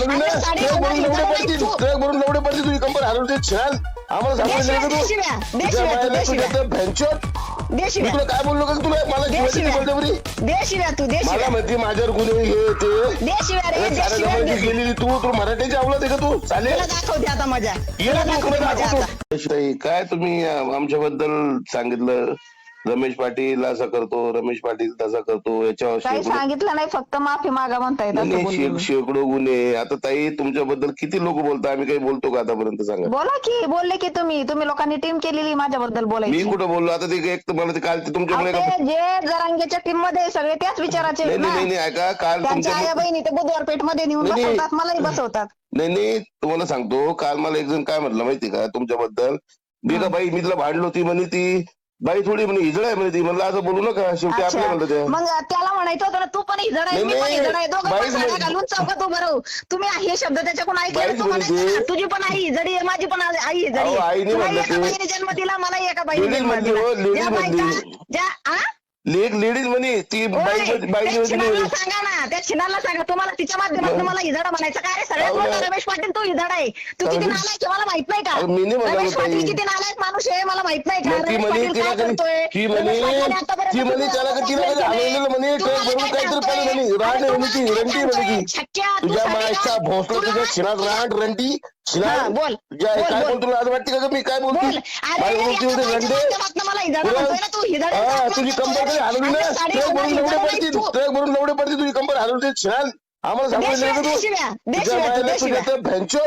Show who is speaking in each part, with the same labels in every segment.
Speaker 1: हलवली ना
Speaker 2: आता साडी
Speaker 1: ट्रक भरून
Speaker 2: घालून
Speaker 1: लवडे
Speaker 2: इथं
Speaker 1: पडतील.
Speaker 2: तू-
Speaker 1: ट्रक भरून लवडे पडतील. तुझी कंबर हलवते छान आम्हाला
Speaker 2: दे
Speaker 1: सांगायचं
Speaker 2: शिव्या,
Speaker 1: का
Speaker 2: दे
Speaker 1: तू.
Speaker 2: शिव्या, दे
Speaker 1: तुझ्या
Speaker 2: शिव्या,
Speaker 1: बायाला
Speaker 2: दे
Speaker 1: तुझ्या
Speaker 2: शिव्या.
Speaker 1: त्या भेंचोत
Speaker 2: दे
Speaker 1: मी
Speaker 2: शिव्या
Speaker 1: तुला काय बोललो का तुला? मला
Speaker 2: दे
Speaker 1: शिवाय
Speaker 2: शिव्या.
Speaker 1: बळजबरी
Speaker 2: दे. शिव्या तू दे
Speaker 1: मला
Speaker 2: शिव्या
Speaker 1: माहिती माझ्यावर गुन्हे हे ते.
Speaker 2: दे शिव्या रे
Speaker 1: अरे
Speaker 2: दे
Speaker 1: साऱ्या
Speaker 2: शिव्या
Speaker 1: जमान्याची
Speaker 2: दे.
Speaker 1: गेलेली तू तू मराठीची आवडत आहे का तू? चालेल.
Speaker 2: तुला दाखवते आता मजा.
Speaker 1: ये
Speaker 2: तुला
Speaker 1: ना तू
Speaker 2: दाखवते
Speaker 1: इकडे
Speaker 2: मजा
Speaker 1: दाखव
Speaker 2: आता.
Speaker 1: तू. ताई, काय तुम्ही आमच्याबद्दल सांगितलं? रमेश पाटील असं करतो रमेश पाटील तसा करतो याच्यावर
Speaker 3: काही
Speaker 1: शेकडो
Speaker 3: सांगितलं नाही फक्त माफी मागा म्हणतायत
Speaker 1: नाही,
Speaker 3: असं
Speaker 1: नाही,
Speaker 3: बोललो
Speaker 1: शे-
Speaker 3: मी.
Speaker 1: शेकडो गुन्हे. आता ताई तुमच्याबद्दल किती लोक बोलतात आम्ही काही बोलतो का आतापर्यंत सांगा?
Speaker 3: बोला की बोलले की तुम्ही. तुम्ही लोकांनी टीम केलेली माझ्याबद्दल
Speaker 1: मी
Speaker 3: बोलायची
Speaker 1: कुठं बोललो? आता ते एक तुम्हाला ते काल ते तुमच्यामुळे
Speaker 3: अहो,
Speaker 1: का
Speaker 3: ते जे जरांगेच्या टीममध्ये सगळे त्याच विचाराचे
Speaker 1: नाही
Speaker 3: आहेत
Speaker 1: नाही
Speaker 3: ना.
Speaker 1: नाही नाही, ऐका काल
Speaker 3: त्यांच्या आया
Speaker 1: तुमच्या
Speaker 3: बहिणी ते बुधवार पेठमध्ये नेऊन
Speaker 1: नाही, नाही.
Speaker 3: बसवतात मलाही बसवतात.
Speaker 1: नाही नाही तुम्हाला सांगतो काल मला एक जण काय म्हटलं माहिती का तुमच्याबद्दल? मी का बाई मी तिला भांडलो ती म्हणे ती. बाई थोडी म्हणे हिजड आहे म्हणे ती म्हणलं असं बोलू नका शेवटी आपल्या म्हणलं
Speaker 3: अच्छा
Speaker 1: ते
Speaker 3: मग त्याला म्हणायचं होतं ना तू पण हिजड आहे मी पण. हिजड आहे दोघं
Speaker 1: बाईच
Speaker 3: पण साड्या
Speaker 1: म्हणजे-
Speaker 3: घालून चौकात उभं राहू तुम्ही हे शब्द त्याच्याकडून ऐकले
Speaker 1: बाईच
Speaker 3: तू म्हणायचं
Speaker 1: म्हणजे-
Speaker 3: ना, तुझी पण आई हिजडी आहे माझी पण आई हिजडी
Speaker 1: अहो,
Speaker 3: आहे
Speaker 1: आईने
Speaker 3: तुला
Speaker 1: म्हणलं
Speaker 3: एका
Speaker 1: ते.
Speaker 3: बाईने जन्म दिला मला एका बाईने
Speaker 1: लेडीज
Speaker 3: जन्म
Speaker 1: म्हणली
Speaker 3: दिला
Speaker 1: हो, लेडीज
Speaker 3: ज्या
Speaker 1: म्हणली.
Speaker 3: ज्या आ?
Speaker 1: लेक लेडीज म्हणे ती बाई बाई
Speaker 3: त्या सांगा ना त्या छिनाला सांगा तुम्हाला तिच्या माध्यमातून मला हिजडा म्हणायचं काय रे सगळ्यात मोठा. रमेश पाटील तू हिजडा आहे तू किती नालायक आहे मला माहीत नाही का
Speaker 1: मी नाही म्हणालो
Speaker 3: रमेश पाटील. किती नालायक माणूस आहे मला माहीत नाही का
Speaker 1: ती म्हणे तिला ती म्हणे ती म्हणे त्याला
Speaker 3: लोकांना
Speaker 1: तिला कधी? हलवलेलं म्हणे ट्रक भरून
Speaker 3: काय
Speaker 1: काहीतरी? पाहिजे म्हणे
Speaker 3: तू
Speaker 1: म्हणे ती रंटी म्हणे? ती
Speaker 3: तू
Speaker 1: तुझ्या
Speaker 3: साडी
Speaker 1: मायचा
Speaker 3: घाल.
Speaker 1: भोसला तुझ्या शिनात. रांड रंटी
Speaker 3: बोल.
Speaker 1: तुझ्या काय
Speaker 3: बोल.
Speaker 1: बोलतो तुला आज वाटते का मी काय बोलतो होते रंडे
Speaker 3: म्हणतोय ना तू,
Speaker 1: हा, तुझी कंबर
Speaker 3: तू.
Speaker 1: कधी हलवली ना?
Speaker 3: साडी
Speaker 1: ट्रक भरून
Speaker 3: हिजडा
Speaker 1: पडतील
Speaker 3: नाही तू.
Speaker 1: ट्रक भरून लवडे पडतील तुझी कंबर हलवते छान. आम्हाला का
Speaker 3: दे
Speaker 1: तू तुझ्या बायाला. त्या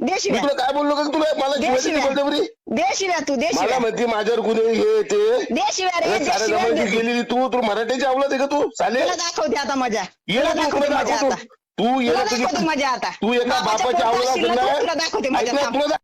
Speaker 3: दे
Speaker 1: मी
Speaker 3: शिव्या
Speaker 1: तुला काय बोललो का तुला? मला
Speaker 3: दे
Speaker 1: शिव्या
Speaker 3: तू दे
Speaker 1: मला
Speaker 3: शिव्या
Speaker 1: माझ्यावर गुन्हे हे ते.
Speaker 3: दे शिव्या रे
Speaker 1: अरे
Speaker 3: दे
Speaker 1: साऱ्या
Speaker 3: शिव्या
Speaker 1: जमान्याची
Speaker 3: दे.
Speaker 1: गेलेली तू. तू मराठीची आवडत आहे का तू? चालेल
Speaker 3: तुला दाखवते आता मजा.
Speaker 1: ये
Speaker 3: तुला
Speaker 1: ना तू
Speaker 3: दाखवते मजा
Speaker 1: दाखव
Speaker 3: आता.
Speaker 1: तू ये
Speaker 3: तुला
Speaker 1: ना तुझी
Speaker 3: दाखवते मजा आता.
Speaker 1: तू एका
Speaker 3: बापाच्या
Speaker 1: बापाच्या
Speaker 3: तू, तुला दाखवते मजा. थांब.
Speaker 1: तुला